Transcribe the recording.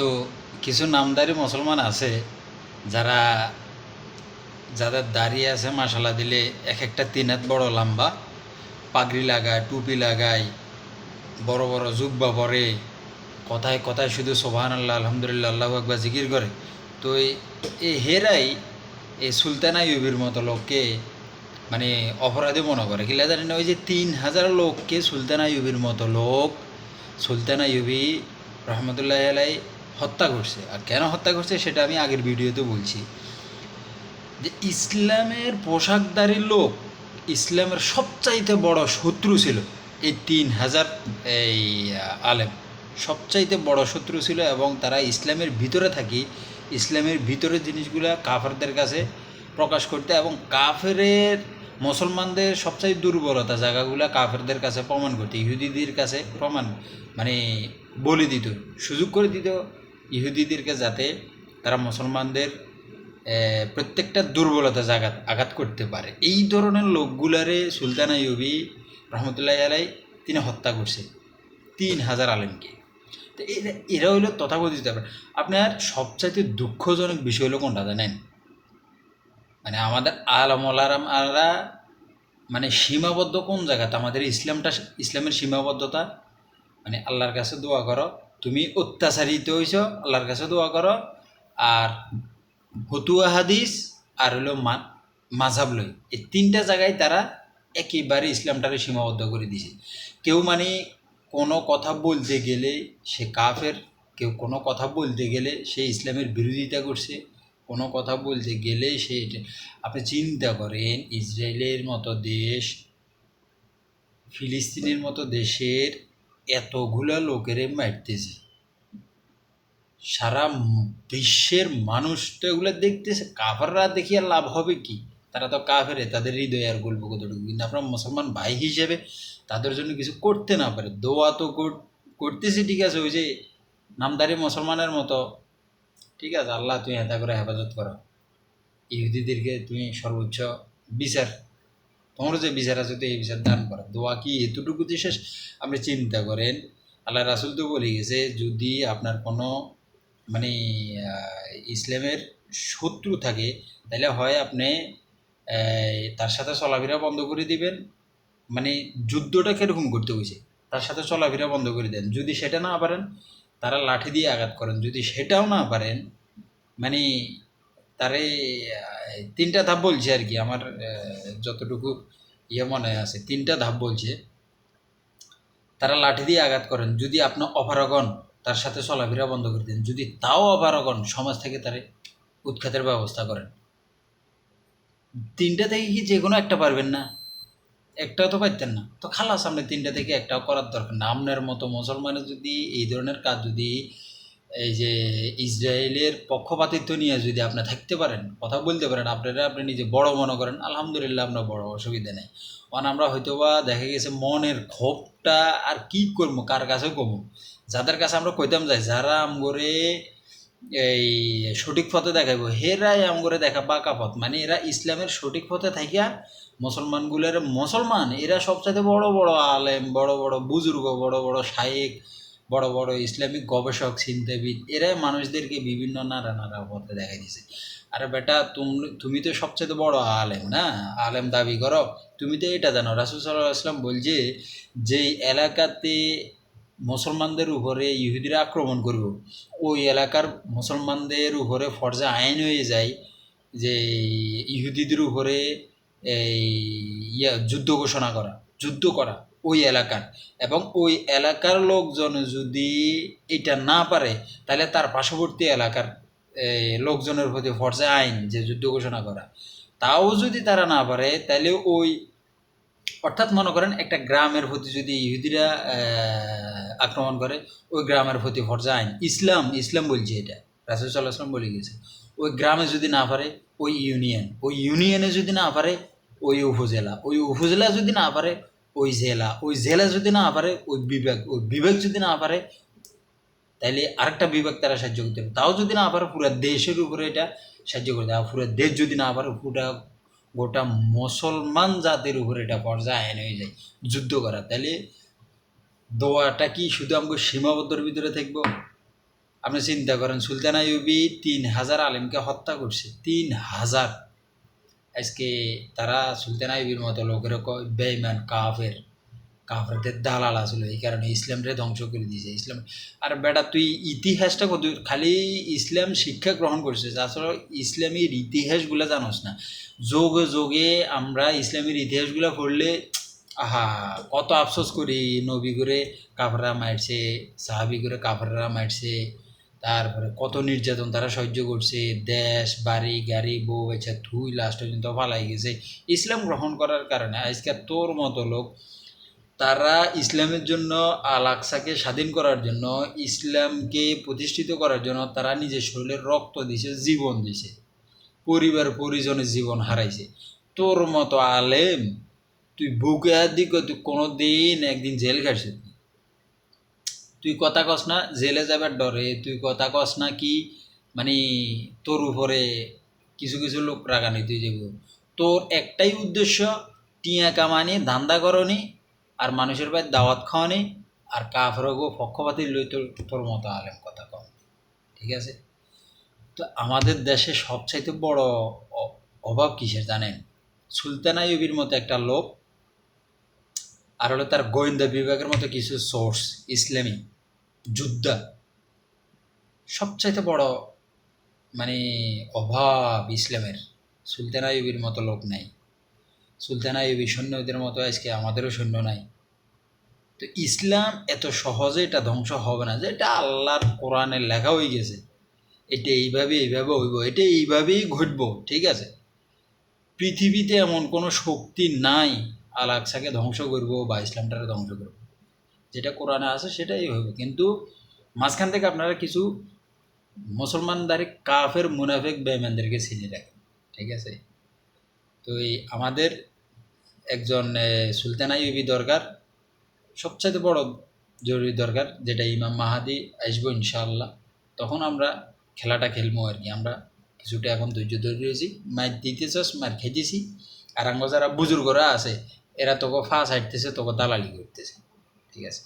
তো কিছু নামদারি মুসলমান আছে যারা, যাদের দাঁড়িয়ে আছে মাসালা দিলে এক একটা তিন হাত বড় লম্বা, পাগড়ি লাগায়, টুপি লাগায়, বড় বড় জুব্বা পরে, কথায় কথায় শুধু সোবাহান আল্লাহ আলহামদুলিল্লাহ, আল্লাহ একবার জিকির করে। তো এই হেরাই এই সুলতানা ইউবির মতো লোককে মানে অপরাধী মনে করে। কিলা জানি না, ওই যে তিন হাজার লোককে সুলতানা ইউবির মতো লোক, সুলতানা ইউবি রহমতুল্লাহ আলাই হত্যা করছে। আর কেন হত্যা করছে সেটা আমি আগের ভিডিওতে বলছি। যে ইসলামের পোশাকদারী লোক ইসলামের সবচাইতে বড় শত্রু ছিল এই তিন হাজার, এই আলেম। সবচাইতে বড় শত্রু ছিল এবং তারা ইসলামের ভিতরে থাকি, ইসলামের ভিতরের জিনিসগুলা কাফারদের কাছে প্রকাশ করতে এবং কাফেরের মুসলমানদের সবচাইতে দুর্বলতা জায়গাগুলো কাফেরদের কাছে প্রমাণ করতে, ইহুদিদের কাছে প্রমাণ মানে বলে দিত, সুযোগ করে দিত। ইহুদিদেরকে যাতে তারা মুসলমানদের প্রত্যেকটা দুর্বলতা জাগাত, আঘাত করতে পারে। এই ধরনের লোকগুলারে সুলতানা ইউবি রহমতুল্লাহ আলাই তিনি হত্যা করছে। তিন হাজার আলেমকে। তো এরা হইল তথাকথিত। আপনার সবচাইতে দুঃখজনক বিষয় হলো কোনটা জানেন? মানে আমাদের আলম আলারাম আলা মানে সীমাবদ্ধ কোন জায়গাতে আমাদের ইসলামটা, ইসলামের সীমাবদ্ধতা? মানে আল্লাহর কাছে দোয়া করো। তুমি অত্যাচারিত হইছ, আল্লাহর কাছে দোয়া করো। আর ফতুয়া হাদিস আর হলো মাঝাব লই। এই তিনটা জায়গায় তারা একেবারে ইসলামটারে সীমাবদ্ধ করে দিছে। কেউ মানে কোনো কথা বলতে গেলে সে কাফের, কেউ কোনো কথা বলতে গেলে সে ইসলামের বিরোধিতা করছে, কোনো কথা বলতে গেলে সে আপনি চিন্তা করেন, ইসরায়েলের মতো দেশ, ফিলিস্তিনের মতো দেশের এতগুলা লোকেরে মারতেছে। সারা বিশ্বের মানুষ তো এগুলো দেখতেছে, কাফাররা দেখি আর লাভ হবে কি? তারা তো কাফেরে, তাদের হৃদয় আর গল্প কতটুকু? কিন্তু আপনার মুসলমান ভাই হিসেবে তাদের জন্য কিছু করতে না পারে। দোয়া তো কর- করতেছি, ঠিক আছে, ওই যে নামদারি মুসলমানের মতো। ঠিক আছে, আল্লাহ তুমি হেতা করে হেফাজত করো। ইহুদিদেরকে তুমি সর্বোচ্চ বিচার তোমার যে বিচার আছে তো এই বিচার দান করো দোয়া কি এতটুকু যে শেষ? আপনি চিন্তা করেন, আল্লাহ রাসুল তো বলে গেছে, যদি আপনার কোনো মানে ইসলামের শত্রু থাকে, তাহলে হয় আপনি তার সাথে চলাফেরা বন্ধ করে দিবেন। মানে যুদ্ধটা কীরকম করতে হয়েছে তার সাথে চলাফেরা বন্ধ করে দেন। যদি সেটা না পারেন, তারা লাঠি দিয়ে আঘাত করেন। যদি সেটাও না পারেন মানে তারে আহ, তিনটা ধাপ বলছে আর কি আমার যতটুকু ইয়ে মনে আছে তিনটা ধাপ বলছে। তারা লাঠি দিয়ে আঘাত করেন যদি আপনি অপারগন তার সাথে চলাফেরা বন্ধ করে দেন যদি তাও অপারগন সমাজ থেকে তারে উৎখাতের ব্যবস্থা করেন। তিনটা থেকে কি যে কোনো একটা পারবেন না একটাও তো পারতেন না। তো খালাস আপনি তিনটা থেকে একটাও করার দরকার না। আপনার মতো মুসলমানের যদি এই ধরনের কাজ যদি এই যে ইসরায়েলের পক্ষপাতিত্ব নিয়ে যদি আপনি থাকতে পারেন, কথা বলতে পারেন, আপনারা আপনি নিজে বড় মনে করেন, আলহামদুলিল্লাহ আমরা বড়, অসুবিধা নেই। কারণ আমরা হয়তো বা দেখা গেছে মনের ক্ষোভটা আর কি করব, কার কাছে কমু যাদের কাছে আমরা কইতাম যাই, যারা আমগরে এই সঠিক পথে দেখাইবো, হেরাই আমগরে দেখা বাঁকা পথ। মানে এরা ইসলামের সঠিক পথে থাকিয়া মুসলমানগুলোর মুসলমান, এরা সবচাইতে বড় বড় আলেম, বড় বড় বুজুর্গ, বড় বড় শায়েক বড় বড় ইসলামিক গবেষক চিন্তাবিদ এরাই মানুষদেরকে বিভিন্ন নানা নানা পথে দেখা দিছে আরে বেটা, তুমি তুমি তো সবচেয়ে বড় আলেম না? আলেম দাবি করো। তুমি তো এটা জানো, রাসুল সাল্লাহ আসলাম বলছে যে এলাকাতে মুসলমানদের উপরে ইহুদিরা আক্রমণ করব, ওই এলাকার মুসলমানদের উপরে ফরজা আইন হয়ে যায় যে ইহুদিদের উপরে এই ইয়া যুদ্ধ ঘোষণা করা, যুদ্ধ করা। ওই এলাকার। এবং ওই এলাকার লোকজন যদি এটা না পারে, তাহলে তার পার্শ্ববর্তী এলাকার লোকজনের প্রতি ফরজে আইন যে যুদ্ধ ঘোষণা করা, তাও যদি তারা না পারে, তাহলে ওই, অর্থাৎ মনে করেন একটা গ্রামের প্রতি যদি ইহুদিরা আক্রমণ করে, ওই গ্রামের প্রতি ফরজা আইন। ইসলাম ইসলাম বলছে এটা, রাসুল সাল্লাহ আসলাম বলে গেছে। ওই গ্রামে যদি না পারে, ওই ইউনিয়ন, ওই ইউনিয়নে যদি না পারে, ওই উপজেলা ওই উপজেলা যদি না পারে ওই জেলা ওই জেলা যদি না পারে, ওই বিভাগ ওই বিভাগ যদি না পারে, তাইলে আরেকটা বিভাগ তারা সাহায্য করতে হবে তাও যদি না পারে, পুরো দেশের উপরে এটা সাহায্য করতে হবে পুরো দেশ যদি না পারে, পুরো গোটা মুসলমান জাতির উপরে এটা পর্যায় আইন হয়ে যায়, যুদ্ধ করা তাহলে দোয়াটা কি শুধু আমাকে সীমাবদ্ধর ভিতরে থাকব? আপনি চিন্তা করেন, সুলতান আইয়ুবি তিন হাজার আলেমকে হত্যা করছে, তিন হাজার। আজকে তারা সুলতান আইয়ুবির মতো লোকের বেইমান কাফের কাফেরদের দালাল আসলে এই কারণে ইসলামরে ধ্বংস করে দিয়েছে ইসলাম আর বেটা তুই ইতিহাসটা কত খালি ইসলাম শিক্ষা গ্রহণ করছিস আসলে ইসলামের ইতিহাসগুলো জানোস না যোগে যোগে আমরা ইসলামের ইতিহাসগুলো পড়লে আহা কত আফসোস করি নবী করে কাফেররা মারছে সাহাবি করে কাফেররা মারছে তারপরে কত নির্যাতন তারা সহ্য করছে, দেশ, বাড়ি, গাড়ি, বউ, বাচ্চা থুই লাস্ট পর্যন্ত ফালাই গেছে। ইসলাম গ্রহণ করার কারণে আজকে তোর মতো লোক, তারা ইসলামের জন্য আল আকসাকে স্বাধীন করার জন্য, ইসলামকে প্রতিষ্ঠিত করার জন্য তারা নিজের শরীরের রক্ত দিছে, জীবন দিছে। পরিবার, পরিজনের জীবন হারাইছে। তোর মতো আলেম, তুই বুকে দিক তুই কোনো দিন একদিন জেল খাটছিস তুই কথা কস না, জেলে যাবার ডরে, তুই কথা কস না কি মানে তোর উপরে কিছু কিছু লোক রাগানি তুই যাব। তোর একটাই উদ্দেশ্য, টিয়া কামানি, ধান্দা করনি, আর মানুষের বাড়ি দাওয়াত খাওয়ানি, আর কাফরগো পক্ষপাতি লই তোর তোর মতো আলেম, কথা কম। ঠিক আছে? তো আমাদের দেশে সবচাইতে বড় অভাব কিসের জানেন? সুলতান আইয়ুবির মতো একটা লোক আর হলো তার গোয়েন্দা বিভাগের মতো কিছু সোর্স ইসলামী, যোদ্ধা, সবচাইতে বড় মানে অভাব ইসলামের। সুলতান আইয়ুবির মতো লোক নাই। সুলতান আইয়ুবি সৈন্যদের মতো আজকে আমাদেরও সৈন্য নাই। তো ইসলাম এত সহজে এটা ধ্বংস হবে না যে এটা আল্লাহর কোরআনে লেখা হয়ে গেছে। এটা এইভাবে এইভাবে হইব, এটা এইভাবেই ঘটব, ঠিক আছে? পৃথিবীতে এমন কোনো শক্তি নাই আল আকসাকে ধ্বংস করব বা ইসলামটাকে ধ্বংস করব। যেটা কোরআনে আছে সেটাই হবে কিন্তু মাঝখান থেকে আপনারা কিছু মুসলমানদারি কাফের মুনাফেক বেমেনদেরকে চিনে রাখেন, ঠিক আছে? তো এই আমাদের একজন সুলতান আইয়ুবি দরকার, সবচাইতে বড় জরুরি দরকার, যেটা ইমাম মাহাদি আসব ইনশাআল্লাহ। তখন আমরা খেলাটা খেলব আর কি। আমরা কিছুটা এখন ধৈর্য ধরে রয়েছি। মার দিতেছস মার খেতেছি আর আঙ্গ যারা বুজুর্গরা আছে এরা তোকে ফাঁস হাঁটতেছে তোকে দালালি করতেছে ঠিক আছে